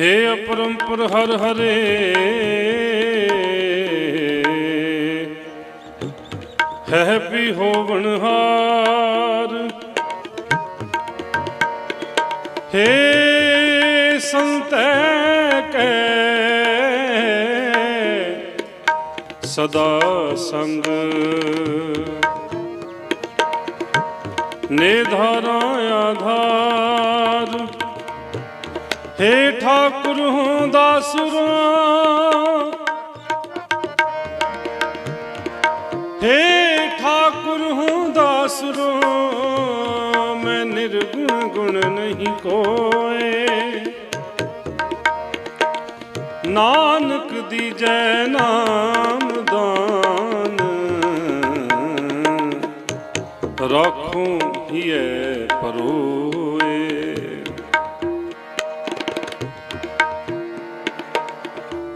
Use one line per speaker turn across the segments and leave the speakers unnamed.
ਹੇ ਅਪਰੰਪਰ ਹਰ ਹਰੇ ਹੈ ਵੀ ਹੋਵਣ ਹਾਰ। ਹੇ ਸੰਤੈ ਕੈ, ਸਦਾ ਸੰਗ। ਨਿਧਾਰਾ ਆਧਾਰ ਹੇ ਠਾਕੁਰ ਹੂੰ ਦਾਸੁਰਾ। ਹੇ ਠਾਕੁਰ ਹੂੰ ਦਾਸੁਰਾ, ਮੈਂ ਨਿਰਗੁਣ ਗੁਣ ਨਹੀਂ ਕੋਏ। ਨਾਨਕ ਦੀ ਜੈ ਨਾਮ ਦਾਨ, ਰੱਖੂ ਹੀਏ ਪਰੋ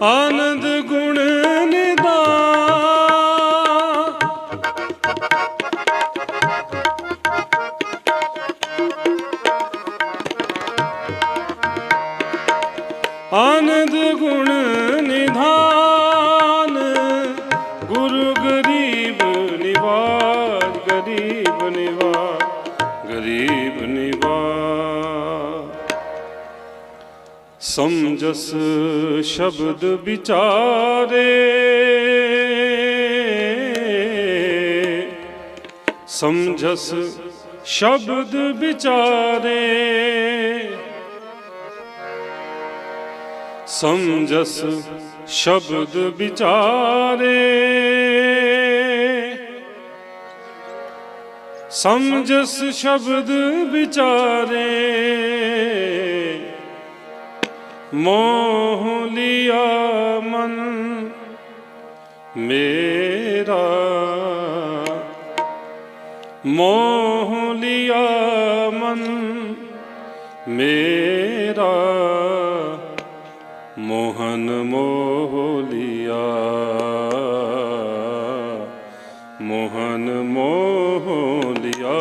ਆਨੰਦ ਗੁਣ ਨਿਦਾਨ ਆਨੰਦ ਗੁਣ ਨਿਧਾਨ ਗੁਰੂ ਗਰੀਬ ਨਿਵਾਜ ਗਰੀਬ ਨਿਵਾਜ ਗਰੀਬ ਨਿਵਾਜ ਸਮਝਸ ਸ਼ਬਦ ਵਿਚਾਰੇ। ਸਮਝਸ ਸ਼ਬਦ ਵਿਚਾਰੇ। ਸਮਝਸ ਸ਼ਬਦ ਵਿਚਾਰੇ। ਸਮਝਸ ਸ਼ਬਦ ਵਿਚਾਰੇ। ਮੋਹ ਲਿਆ ਮਨ ਮੇਰਾ। ਮੋਹ ਲਿਆ ਮਨ ਮੇਰਾ। ਮੋਹਨ ਮੋਹ ਲਿਆ। ਮੋਹਨ ਮੋਹ ਲਿਆ।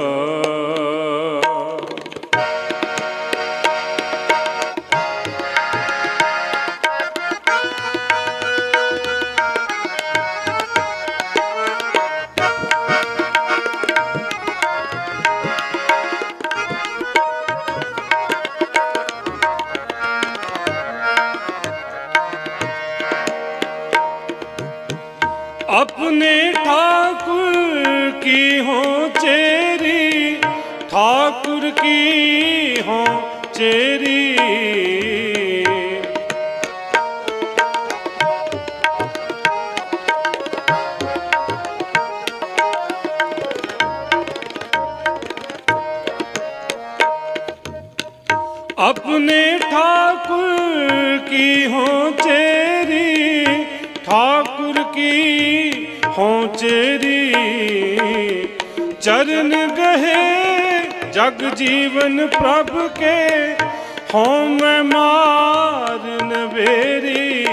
अपने ठाकुर की हो चेरी ठाकुर की हो चेरी अपने ठाकुर की हो चेरी ठाकुर की ਹੋਂ ਚੇਰੀ ਚਰਨ ਬਹਿ ਜਗ ਜੀਵਨ ਪ੍ਰਭ ਕੇ ਹੋਂ ਮੈਂ ਮਾਰਨ ਬੇਰੀ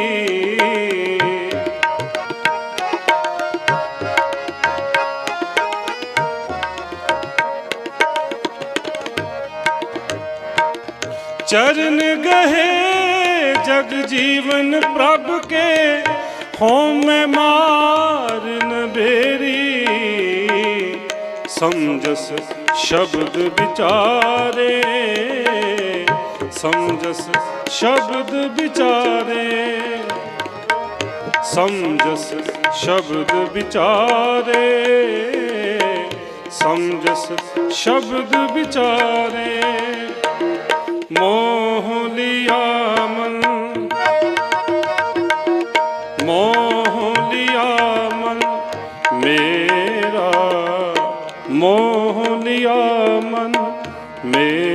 ਚਰਨ ਗਹੇ ਜਗ ਜੀਵਨ ਪ੍ਰਭ ਕੇ ਹੋਮੈ ਮਾਰਨ ਬੇਰੀ। ਸਮਝਸ ਸ਼ਬਦ ਵਿਚਾਰੇ। ਸਮਝਸ ਸ਼ਬਦ ਵਿਚਾਰੇ। ਸਮਝਸ ਸ਼ਬਦ ਵਿਚਾਰੇ। ਸਮਝਸ ਸ਼ਬਦ ਵਿਚਾਰੇ। ਮੋਹ ਲਿਆ ਮੇਰਾ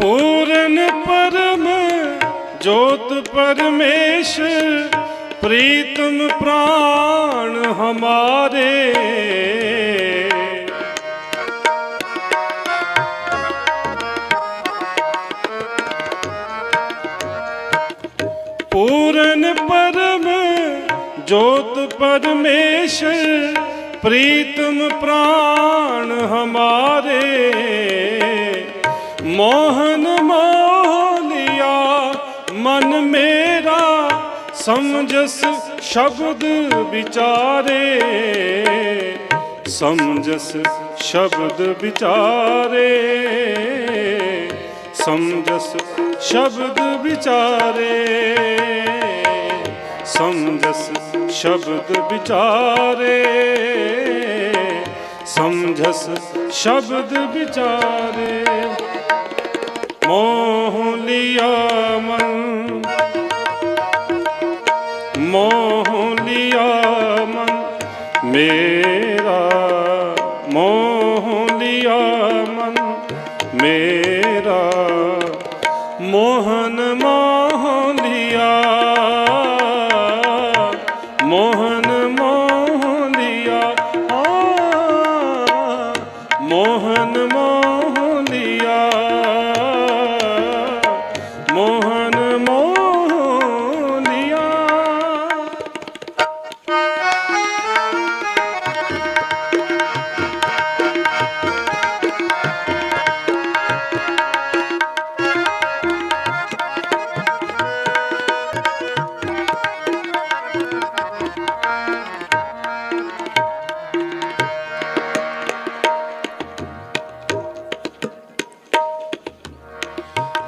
ਪੂਰਨ ਪਰਮ ਜੋਤ ਪਰਮੇਸ਼ ਪ੍ਰੀਤਮ ਪ੍ਰਾਣ ਹਮਾਰੇ। ਪੂਰਨ ਪਰਮ ਜੋਤ ਪਰਮੇਸ਼ ਪ੍ਰੀਤਮ ਪ੍ਰਾਣ ਹਮਾਰੇ। ਸਮਝਸ ਸ਼ਬਦ ਵਿਚਾਰੇ ਸਮਝਸ ਸ਼ਬਦ ਵਿਚਾਰੇ ਸਮਝਸ ਸ਼ਬਦ ਵਿਚਾਰੇ ਸਮਝਸ ਸ਼ਬਦ ਵਿਚਾਰੇ ਸਮਝਸ ਸ਼ਬਦ ਵਿਚਾਰੇ। ਮੋਹ ਲਿਆ ਮੋਹਨ ਮੋਹ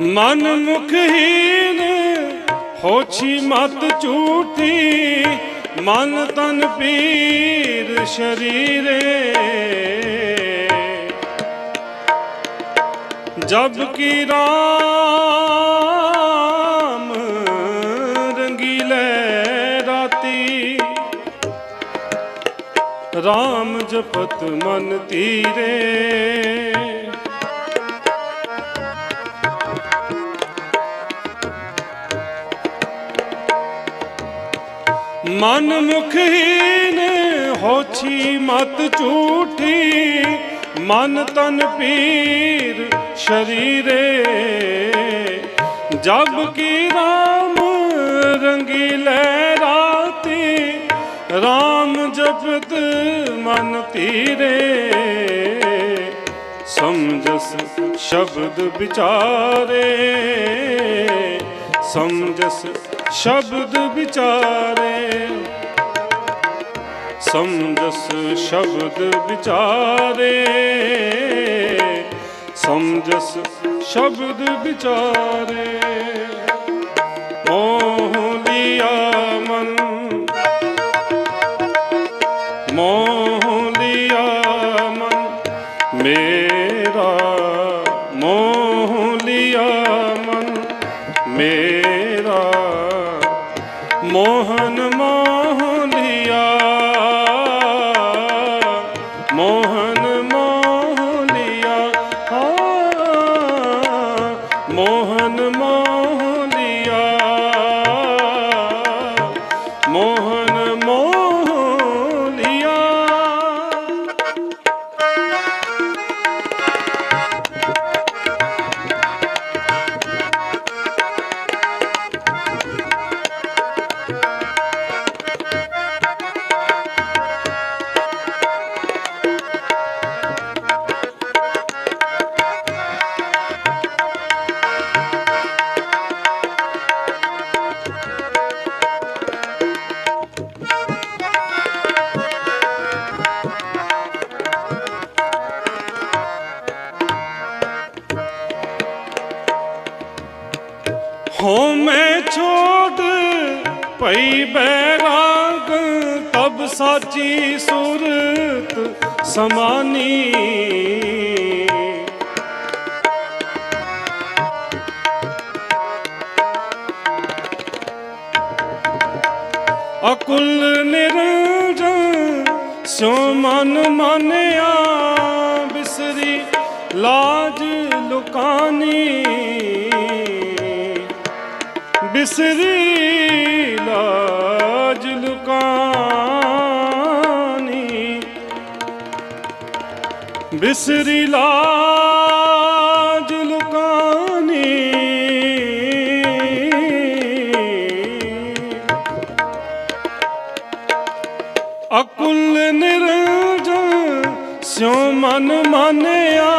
ਮਨ ਮੁਖਹੀਨ, ਹੋਛੀ ਮਤ ਝੂਠੀ, ਮਨ ਤਨ ਪੀਰ ਸ਼ਰੀਰੇ। ਜਬ ਕੀ ਰਾਮ ਰੰਗੀਲੇ ਰਾਤੀ, ਰਾਮ ਜਪਤ ਮਨ ਤੀਰੇ। ਮਨ ਮੁਖਹੀਨ ਹੋਛੀ ਮਤ ਝੂਠੀ, ਮਨ ਤਨ ਪੀਰ ਸ਼ਰੀਰੇ। ਜਬ ਕੀ ਰਾਮ ਰੰਗੀਲੇ ਰਾਤੀ, ਰਾਮ ਜਪਤ ਮਨ ਤੀਰੇ ਸਮਝਸ ਸ਼ਬਦ ਵਿਚਾਰੇ, ਸਮਝਸ ਸ਼ਬਦ ਵਿਚਾਰੇ। ਸਮਝਸ ਸ਼ਬਦ ਵਿਚਾਰੇ। ਸਮਝਸ ਸ਼ਬਦ ਵਿਚਾਰੇ। ਤਬ ਸੂਰਤ ਸਮਾਨੀ। ਅਕੁਲ ਨਿਰੰਜਨ ਸੋ ਮਨ ਮਾਨਿਆ ਬਿਸਰੀ ਲਾਜ ਲੁਕਾਨੀ। ਬਿਸਰੀ ਬਿਸਰੀ ਲਾਜ ਲੁਕਾਨੀ। ਅਕੁਲ ਨਿਰੰਜਨ ਸਿਉ ਮਨ ਮਾਨਿਆ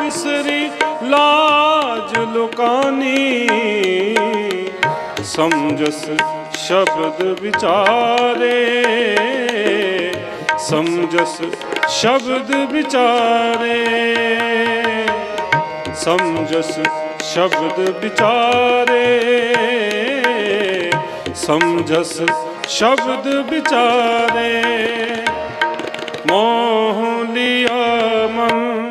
ਬਿਸਰੀ ਲਾਜ ਲੁਕਾਨੀ। ਸਮਝਸ ਸ਼ਬਦ ਵਿਚਾਰੇ। ਸਮਝਸ ਸ਼ਬਦ ਵਿਚਾਰੇ। ਸਮਝਸ ਸ਼ਬਦ ਵਿਚਾਰੇ। ਸਮਝਸ ਸ਼ਬਦ ਵਿਚਾਰੇ। ਮੋਹ ਲਿਆ ਮਨ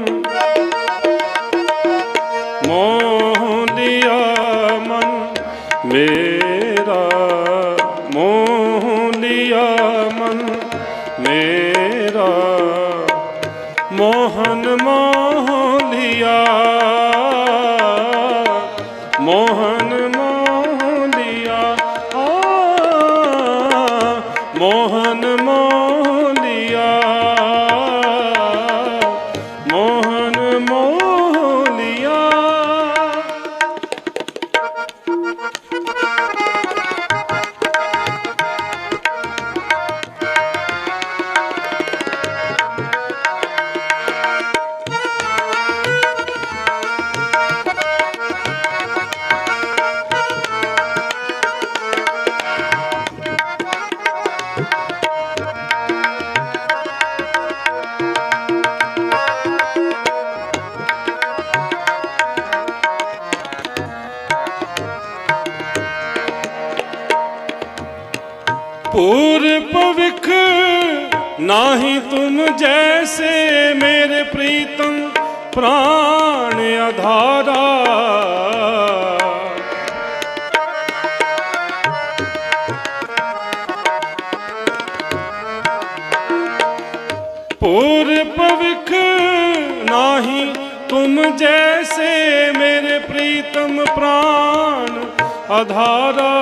ਮੇਰਾ। ਮੋਹਨ ਮੋਹ ਲਿਆ। पूर पविख नाही तुम जैसे मेरे प्रीतम प्राण अधारा पूर पविख नाही तुम जैसे मेरे प्रीतम प्राण अधारा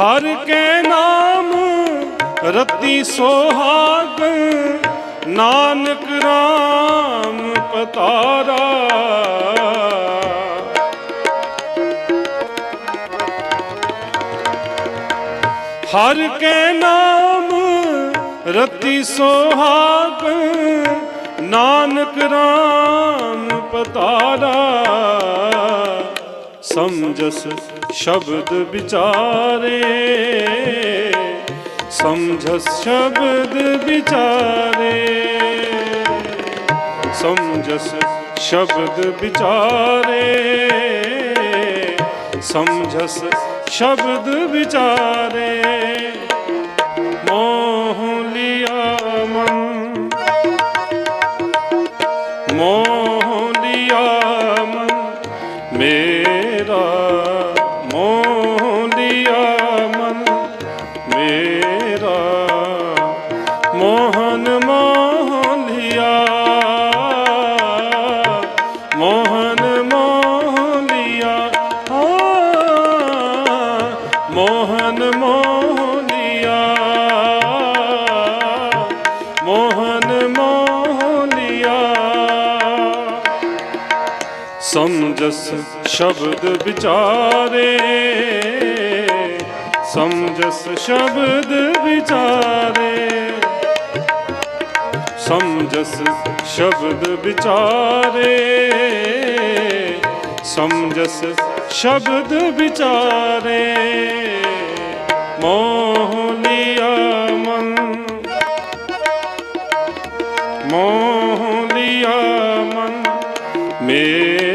ਹਰ ਕੇ ਨਾਮ ਰਤੀ ਸੁਹਾਗ, ਨਾਨਕ ਰਾਮ ਪਤਾਰਾ। ਹਰ ਕੇ ਨਾਮ ਰਤੀ ਸੁਹਾਗ, ਨਾਨਕ ਰਾਮ ਪਤਾਰਾ। ਸਮਝਸ ਸ਼ਬਦ ਵਿਚਾਰੇ। ਸਮਝਸ ਸ਼ਬਦ ਵਿਚਾਰੇ। ਸਮਝਸ ਸ਼ਬਦ ਵਿਚਾਰੇ। ਸਮਝਸ ਸ਼ਬਦ ਵਿਚਾਰੇ। ਮੋਹ ਮੇਰਾ ਸਮਝਸ ਸ਼ਬਦ ਵਿਚਾਰੇ। ਸਮਝਸ ਸ਼ਬਦ ਵਿਚਾਰੇ। ਸਮਝਸ ਸ਼ਬਦ ਵਿਚਾਰੇ। ਸਮਝਸ ਸ਼ਬਦ ਵਿਚਾਰੇ। ਮੋਹ ਲਿਆ ਮਨ। ਮੋਹ ਲਿਆ ਮਨ। ਮੇ